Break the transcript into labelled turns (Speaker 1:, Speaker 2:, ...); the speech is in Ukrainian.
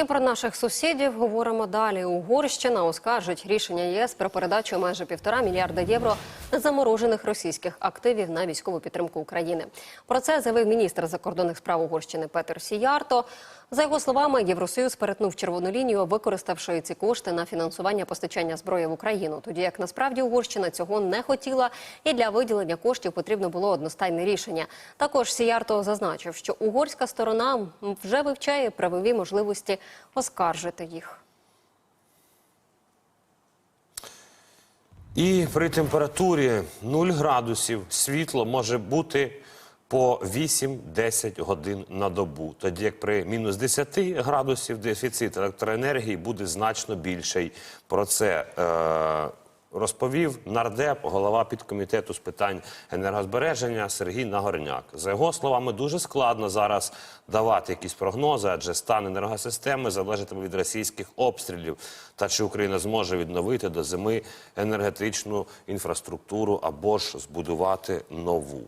Speaker 1: І про наших сусідів говоримо далі. Угорщина оскаржить рішення єС про передачу майже півтора мільярда євро заморожених російських активів на військову підтримку України. Про це заявив міністр закордонних справ Угорщини Петер Сіярто. За його словами, Євросоюз перетнув червону лінію, використавши ці кошти на фінансування постачання зброї в Україну. Тоді як насправді Угорщина цього не хотіла, і для виділення коштів потрібно було одностайне рішення. Також Сіярто зазначив, що угорська сторона вже вивчає правові можливості оскаржити їх.
Speaker 2: І при температурі 0 градусів світло може бути по 8-10 годин на добу. Тоді як при мінус 10 градусів дефіцит електроенергії буде значно більший. Про це е, розповів нардеп, голова підкомітету з питань енергозбереження Сергій Нагорняк. За його словами, дуже складно зараз давати якісь прогнози, адже стан енергосистеми залежатиме від російських обстрілів. Та чи Україна зможе відновити до зими енергетичну інфраструктуру або ж збудувати нову.